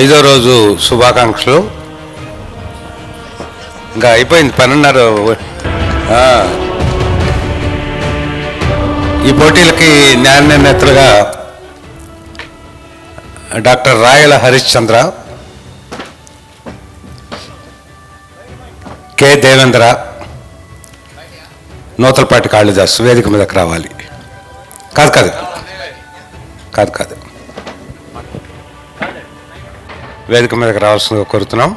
ఐదో రోజు శుభాకాంక్షలు. ఇంకా అయిపోయింది పన్నెండున్నర ఈ పోటీలకి న్యాయ నిర్ణేతలుగా డాక్టర్ రాయల హరిశ్చంద్ర కె దేవేంద్ర నూతలపాటి కాళిదాస్ వేదిక మీదకి రావాలి. కాదు కాదు. కాదు కాదు. వేదిక మీదకి రావాల్సిందిగా కోరుతున్నాం.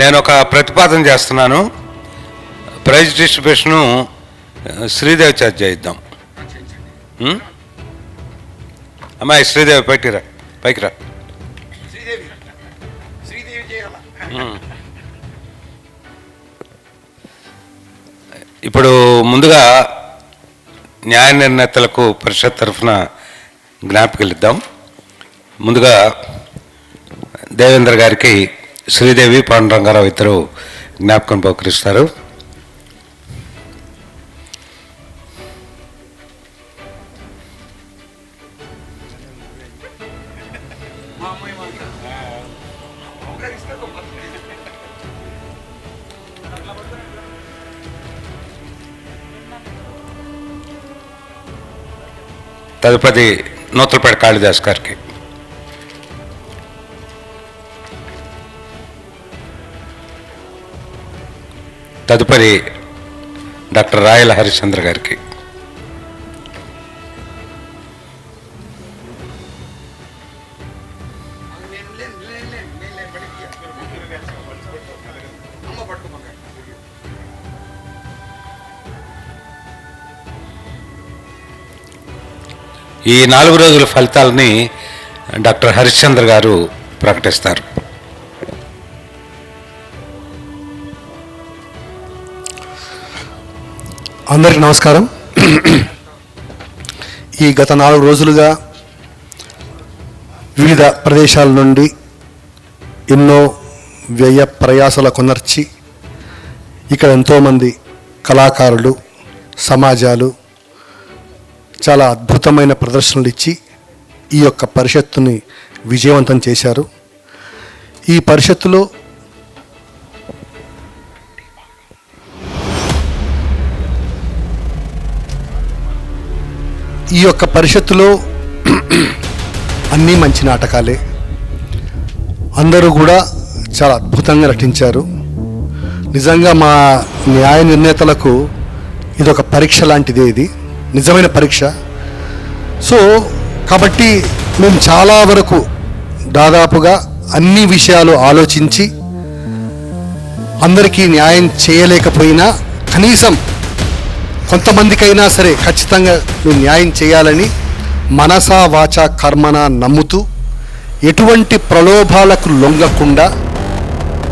నేను ఒక ప్రతిపాదన చేస్తున్నాను. ప్రైజ్ డిస్ట్రిబ్యూషను శ్రీదేవి చేత చేయిద్దాం? అమ్మాయి శ్రీదేవి పైకి రా పైకి రా. ఇప్పుడు ముందుగా న్యాయ నిర్ణేతలకు పరిషత్ తరఫున జ్ఞాపికలిద్దాం. ముందుగా దేవేంద్ర గారికి శ్రీదేవి పాండురంగారావు ఇద్దరు జ్ఞాపకం బహుకరిస్తారు. తదుపరి నూతలపేట కాళిదాస్ గారికి. తదుపరి డాక్టర్ రాయల హరిశ్చంద్ర గారికి. ఈ నాలుగు రోజుల ఫలితాలని డాక్టర్ హరిశ్చంద్ర గారు ప్రకటిస్తారు. అందరికి నమస్కారం. ఈ గత నాలుగు రోజులుగా వివిధ ప్రదేశాల నుండి ఎన్నో వ్యయ ప్రయాసల కొనర్చి ఇక్కడ ఎంతోమంది కళాకారులు సమాజాలు చాలా అద్భుతమైన ప్రదర్శనలు ఇచ్చి ఈ యొక్క పరిషత్తుని విజయవంతం చేశారు. ఈ పరిషత్తులో ఈ యొక్క పరిషత్తులో అన్నీ మంచి నాటకాలే. అందరూ కూడా చాలా అద్భుతంగా నటించారు. నిజంగా మా న్యాయ నిర్ణేతలకు ఇది ఒక పరీక్ష లాంటిదే ఇది. నిజమైన పరీక్ష. సో కాబట్టి మేము చాలా వరకు దాదాపుగా అన్ని విషయాలు ఆలోచించి అందరికీ న్యాయం చేయలేకపోయినా కనీసం కొంతమందికైనా సరే ఖచ్చితంగా మేము న్యాయం చేయాలని మనసా వాచ కర్మన నమ్ముతూ ఎటువంటి ప్రలోభాలకు లొంగకుండా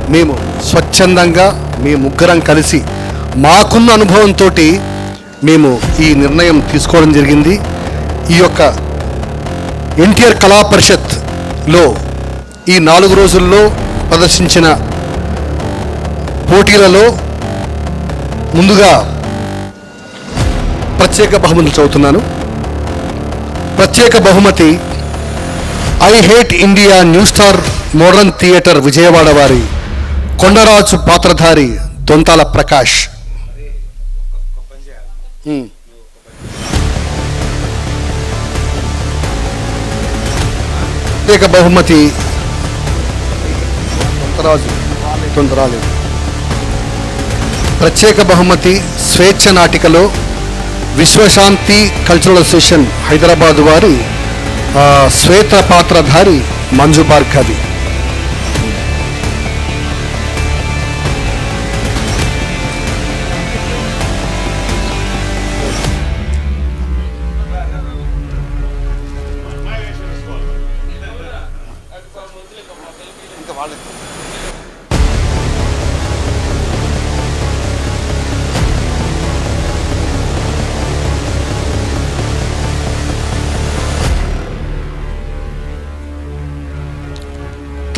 మేము స్వచ్ఛందంగా మీ ముగ్గురం కలిసి మాకున్న అనుభవంతో మేము ఈ నిర్ణయం తీసుకోవడం జరిగింది. ఈ యొక్క ఎన్టీఆర్ కళా పరిషత్లో ఈ నాలుగు రోజుల్లో ప్రదర్శించిన పోటీలలో ముందుగా ప్రత్యేక బహుమతులు చదువుతున్నాను. ప్రత్యేక బహుమతి I hate India new star modern theatre Vijayawada వారి కొండరాజు పాత్రధారి దొంతాల ప్రకాష్. ప్రత్యేక బహుమతి. దొంతరాజు దొంతరాలేదు ప్రత్యేక బహుమతి స్వేచ్ఛ నాటికలో విశ్వశాంతి కల్చరల్ అసోసియేషన్ హైదరాబాద్ వారి శ్వేత పాత్రధారి మంజు భార్గవి.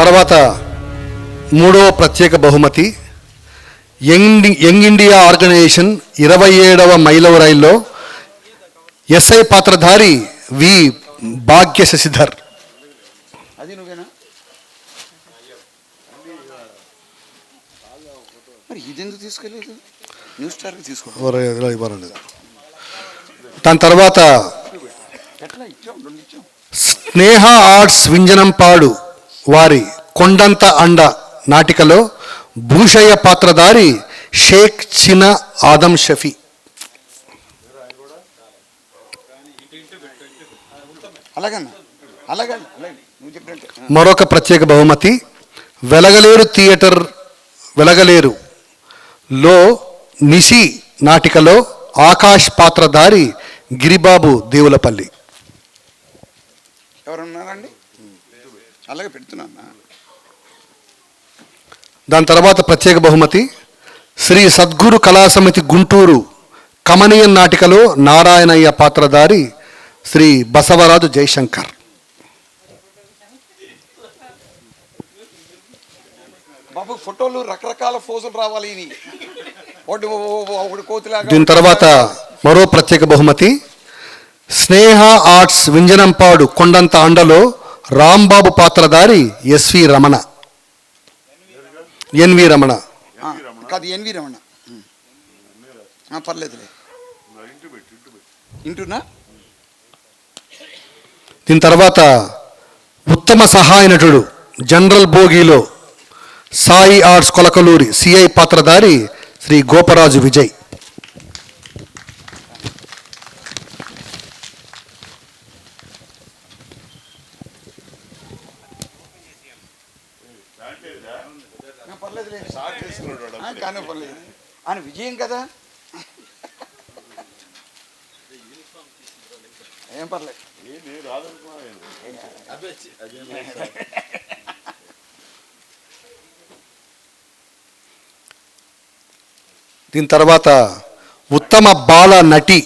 తర్వాత మూడవ ప్రత్యేక బహుమతి యంగ్ యంగ్ ఇండియా ఆర్గనైజేషన్ ఇరవై ఏడవ మైలవ రైల్లో ఎస్ఐ పాత్రధారి వి భాగ్య శశిధర్. దాని తర్వాత స్నేహ ఆర్ట్స్ వింజనంపాడు. వారి కొండంత అండ నాటికలో భూషయ్య పాత్రధారి షేక్ చిన ఆదం షఫీ. మరొక ప్రత్యేక బహుమతి వెలగలేరు థియేటర్ వెలగలేరు లో నిశి నాటికలో ఆకాష్ పాత్రధారి గిరిబాబు దేవులపల్లి. ఎవరున్నారండి? అలాగే పెడుతున్నా దాని తర్వాత ప్రత్యేక బహుమతి శ్రీ సద్గురు కళా సమితి గుంటూరు కమనీయం నాటికలో నారాయణయ్య పాత్రధారి శ్రీ బసవరాజు జయశంకర్. బాబు ఫోటోలు రకరకాల ఫోజులు రావాలి దీని తర్వాత మరో ప్రత్యేక బహుమతి స్నేహ ఆర్ట్స్ వింజనంపాడు కొండంత అండలో రాంబాబు పాత్రధారి ఎస్వి రమణ. ఎన్వి రమణ. కాదు ఎన్వి రమణ. పర్లేదులే. ఇంటున్నా? దీని తర్వాత ఉత్తమ సహాయ నటుడు జనరల్ భోగిలో సాయి ఆర్ట్స్ కొలకలూరి సిఐ పాత్రధారి శ్రీ గోపరాజు విజయ్. కానీ పర్లేదు ఆయన విజయం కదా? ఏం పర్లేదు. దీని తర్వాత ఉత్తమ బాల నటి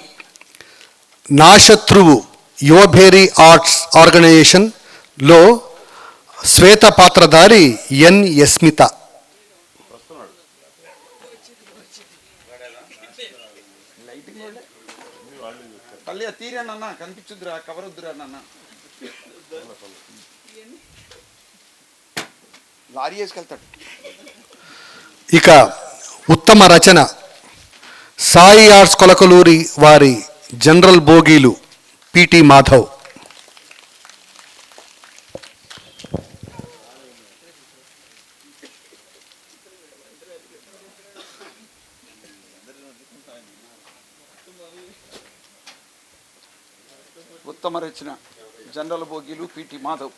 నాశత్రువు యువభేరి ఆర్ట్స్ ఆర్గనైజేషన్లో శ్వేత పాత్రధారి ఎన్ యస్మిత లైటింగ్ వాళ్ళే తల్లి అది తీరాను అన్న కనిపించుద్దురా కవర్ వద్దురా నాన్న. లారీ వేసుకెళ్తాడు. ఇక ఉత్తమ రచన సాయి ఆర్ట్స్ కొలకలూరి వారి జనరల్ బోగీలు పిటి మాధవ్. ఉత్తమ రచన జనరల్ భోగిలు పిటి మాధవ్.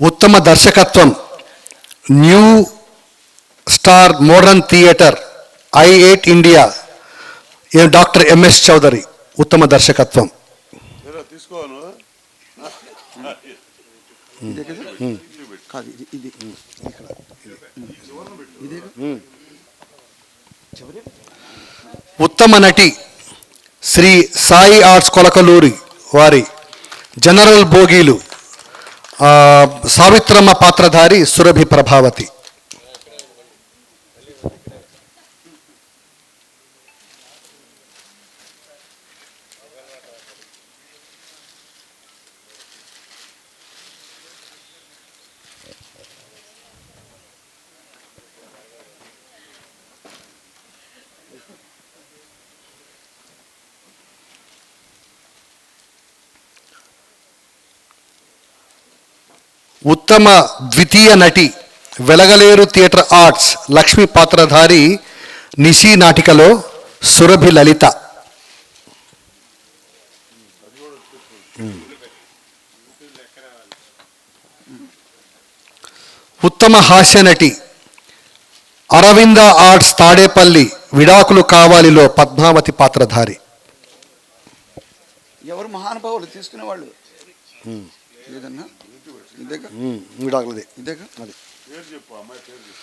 ఉత్తమ దర్శకత్వం new star modern theatre I eight India doctor MS Chowdary ఉత్తమ దర్శకత్వం. తీసుకోను ఇదే కదా కాదు ఇది ఇది ఇక్కడ ఇదే చివరి ఉత్తమ నటి శ్రీ సాయి ఆర్ట్స్ కొలకలూరి వారి జనరల్ భోగీలు సావిత్రమ్మ పాత్రధారి సురభి ప్రభావతి. ఉత్తమ ద్వితీయ నటి వెలగలేరు థియేటర్ ఆర్ట్స్ లక్ష్మీ పాత్రధారి నిశీ నాటికలో సురభి లలిత. ఉత్తమ హాస్య నటి అరవింద ఆర్ట్స్ తాడేపల్లి విడాకులు కావాలిలో పద్మావతి పాత్రధారి. ఎవరు మహానుభావులు తీసుకునేవాళ్ళు? ఇదేగా?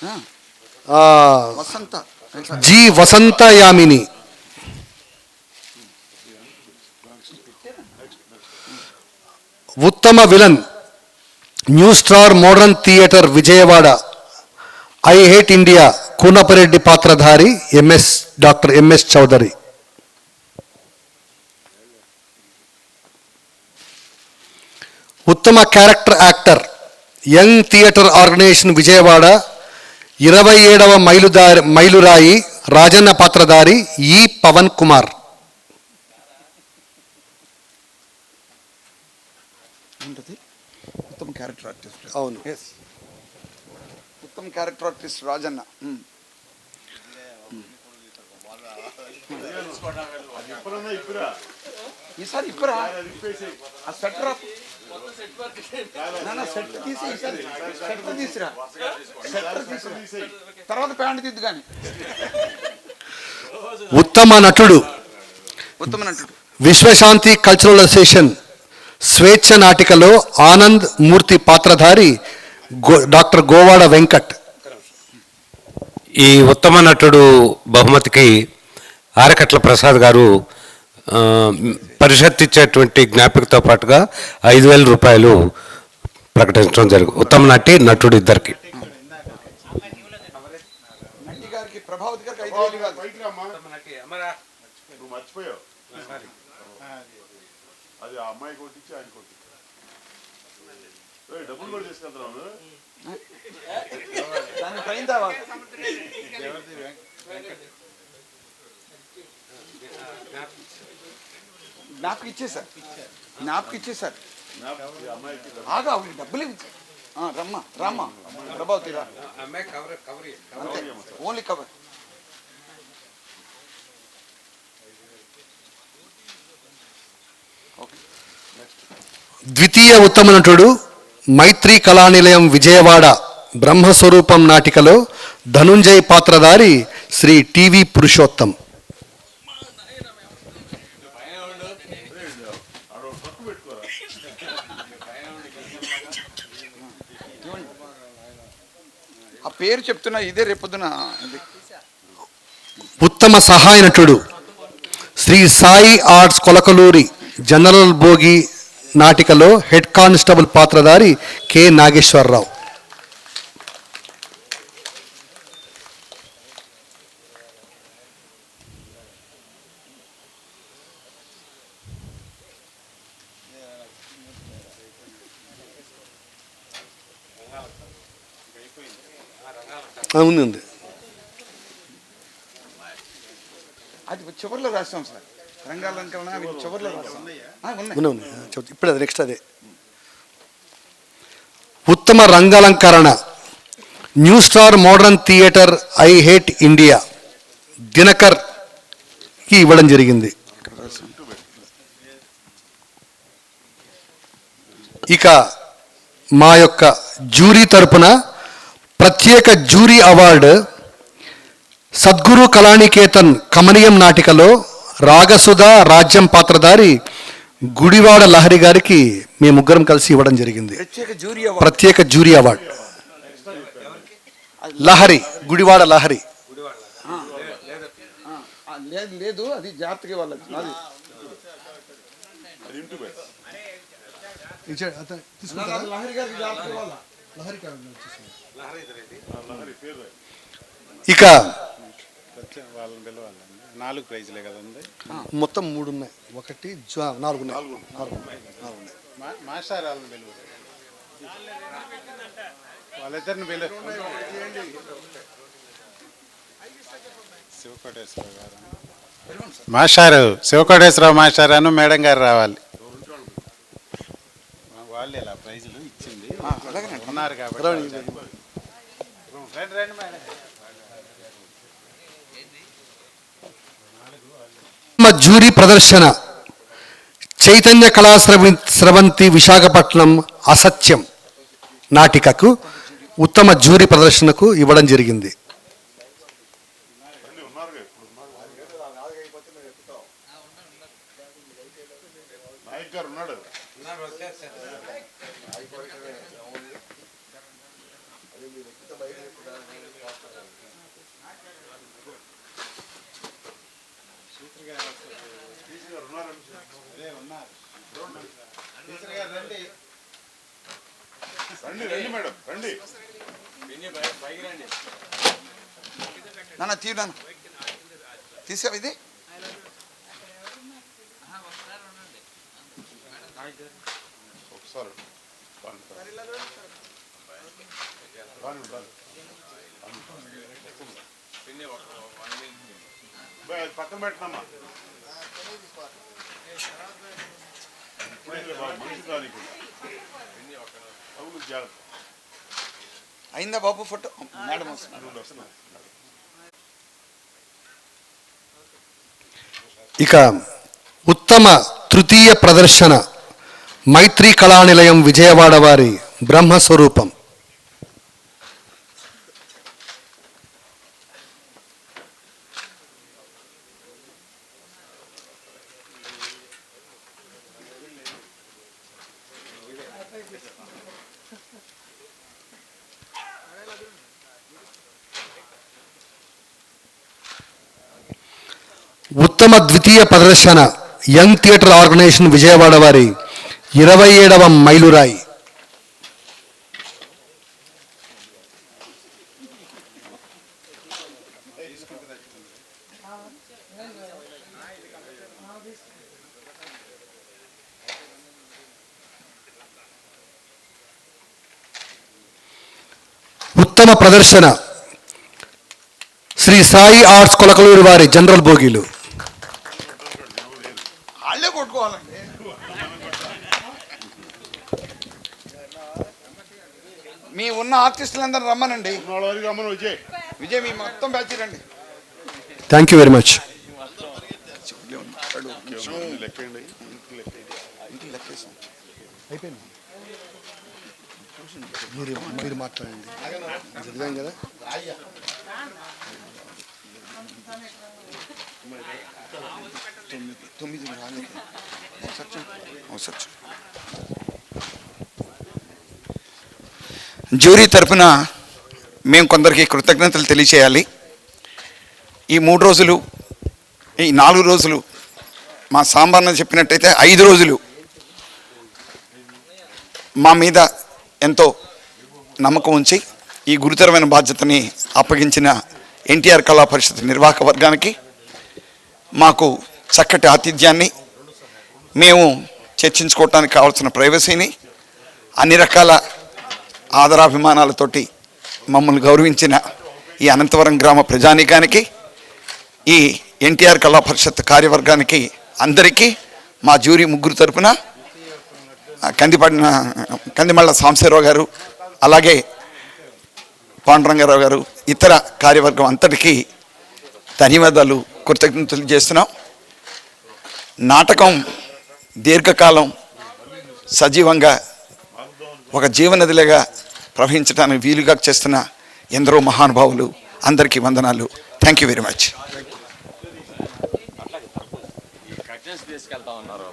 ఆ, ఆ, వసంత. జి వసంతయామిని. ఉత్తమ villain new star modern theatre Vijayawada I hate India Koonapareddy పాత్రధారి ఎంఎస్ డాక్టర్ ఎంఎస్ చౌదరి. ఉత్తమ character actor young theatre organization Vijayawada ఇరవై ఏడవ మైలుదారి మైలురాయి రాజన్న పాత్రధారి ఈ పవన్ కుమార్. ఉత్తమ క్యారెక్టర్ ఆర్టిస్ట్ అవును. ఎస్ ఉత్తమ క్యారెక్టర్ ఆర్టిస్ట్ రాజన్న. ఇప్పుడా? ఈసారి ఇప్పురా. ఆ స్వెటర్ ఆపు. నాన్న సెట్ తీసి ఈసారి సెట్ తీసిరా సెట్ తీసిరా తీసేయ్. తర్వాత ప్యాంట్ దిద్దు కానీ ఉత్తమ నటుడు ఉత్తమ నటుడు విశ్వశాంతి కల్చరల్ అసోసియేషన్ స్వేచ్ఛ నాటికలో ఆనంద్ మూర్తి పాత్రధారి గో డాక్టర్ గోవాడ వెంకట్ ఈ ఉత్తమ నటుడు బహుమతికి ఆరకట్ల ప్రసాద్ గారు పరిషత్ ఇచ్చేటువంటి జ్ఞాపికతో పాటుగా ఐదు వేల రూపాయలు ప్రకటించడం జరిగింది. ఉత్తమ నటి నటుడు ఇద్దరికి. డబ్బులు జ్ఞాపకం ఇచ్చేసారు జ్ఞాపకం ఇచ్చేసారు ఈ అమ్మాయికి ఆగా ఆవిడ డబ్బులు రమ్మా రమ్మా. ప్రభావతి రా. అంతే. ఓన్లీ కవర్ ద్వితీయ ఉత్తమ నటుడు మైత్రి కళానిలయం విజయవాడ బ్రహ్మస్వరూపం నాటికలో ధనుంజయ్ పాత్రధారి శ్రీ టివి పురుషోత్తం ఆడ ఒక పక్కు పెట్టుకోరా ఆ పేరు చెప్తున్నా ఇదే రేపొద్దున ఉత్తమ సహాయ నటుడు శ్రీ సాయి ఆర్ట్స్ కొలకలూరి జనరల్ భోగి నాటికలో హెడ్ కానిస్టేబుల్ పాత్రధారి కె. నాగేశ్వరరావు ఆ, ఉంది ఉంది అది చివరిలో రాస్తాం సార్. రంగాలంకరణ చివరిలో రాస్తాం ఉన్నాయి. ఇప్పుడు అది నెక్స్ట్ అదే. ఉత్తమ రంగాలంకరణ. New star modern theatre I hate India. దినకర్కి ఇవ్వడం జరిగింది. ఇక మా యొక్క జ్యూరీ తరపున ప్రత్యేక జ్యూరీ అవార్డు సద్గురు కళానికేతన్ కమనీయం నాటికలో రాగసుధ రాజ్యం పాత్రధారి గుడివాడ లహరి గారికి మేము ముగ్గురం కలిసి ఇవ్వడం జరిగింది. ప్రత్యేక జూరీ అవార్డు. ప్రత్యేక జ్యూరీ అవార్డు. లహరి గుడివాడ లహరి. లేదు లేదు అది జాగ్రత్తగా వాళ్ళకి. లహరి గారికి జాగ్రత్తగా వాళ్ళ లహరి. ఇక నాలుగు ప్రైజ్లే కదా ఉంది మొత్తం మూడు ఉన్నాయి ఒకటి నాలుగు నాలుగు. నాలుగు మాస్టర్ వాళ్ళని పిలువు వాళ్ళిద్దరిని పిలు శివకోటేశ్వరరావు గారు. మాస్టారు శివకోటేశ్వరరావు మాస్టర్ అను మేడం గారు రావాలి. వాళ్ళు ఇలా ప్రైజులు ఇచ్చింది. ఉన్నారు కాబట్టి రండి రండి మేడం. జ్యూరీ ప్రదర్శన చైతన్య కళా స్రవంతి విశాఖపట్నం అసత్యం నాటికకు ఉత్తమ జ్యూరీ ప్రదర్శనకు ఇవ్వడం జరిగింది రండి, ఉన్నారుగా ఇప్పుడు ఉన్నారు. నాయక్ గారు ఉన్నాడు అదే ఉన్నారు టీచర్ గారు రండి రండి రండి మేడం రండి నాన్న తీయు నాన్న తీసావు ఇది ఒకసారి రాండి, రాండి. పక్కన పెట్టినమ్మా. అయిందా బాబు ఫోటో? మేడం ఇక ఉత్తమ తృతీయ ప్రదర్శన మైత్రి కళానిలయం విజయవాడ వారి బ్రహ్మస్వరూపం. ఉత్తమ ద్వితీయ ప్రదర్శన యంగ్ థియేటర్ ఆర్గనైజేషన్ విజయవాడ వారి ఇరవై ఏడవ మైలురాయి. ఉత్తమ ప్రదర్శన శ్రీ సాయి ఆర్ట్స్ కొలకలూరు వారి జనరల్ భోగిలు వాళ్ళే కొట్టుకోవాలండి. మీ ఉన్న ఆర్టిస్టులందరూ రమ్మనండి. విజయ్. విజయ్ మీ మొత్తం బ్యాచ్ రండి. థ్యాంక్ యూ వెరీ మచ్ మీరు మీరు మాట్లాడండి. చదివాం కదా. తొమ్మిది తొమ్మిది రాలేదు జ్యూరీ తరఫున మేము కొందరికి కృతజ్ఞతలు తెలియచేయాలి. ఈ మూడు రోజులు ఈ నాలుగు రోజులు మా సాంబార్న చెప్పినట్టయితే ఐదు రోజులు మా మీద ఎంతో నమ్మకం ఉంచి ఈ గురుతరమైన బాధ్యతని అప్పగించిన ఎన్టీఆర్ కళా పరిషత్ నిర్వాహక వర్గానికి మాకు చక్కటి ఆతిథ్యాన్ని మేము చర్చించుకోవటానికి కావాల్సిన ప్రైవసీని అన్ని రకాల ఆదరాభిమానాలతోటి మమ్మల్ని గౌరవించిన ఈ అనంతవరం గ్రామ ప్రజానీకానికి ఈ ఎన్టీఆర్ కళా పరిషత్ కార్యవర్గానికి అందరికీ మా జ్యూరీ ముగ్గురు తరపున కందిపడిన కందిమళ్ళ సాంశీరావు గారు అలాగే పాండురంగారావు గారు ఇతర కార్యవర్గం అంతటికీ ధన్యవాదాలు కృతజ్ఞతలు చేస్తున్నాం. నాటకం దీర్ఘకాలం సజీవంగా ఒక జీవనదిలాగా ప్రవహించడానికి వీలుగా చేస్తున్న ఎందరో మహానుభావులు అందరికీ వందనాలు. థ్యాంక్ యూ వెరీ మచ్ తీసుకెళ్తా ఉన్నారు.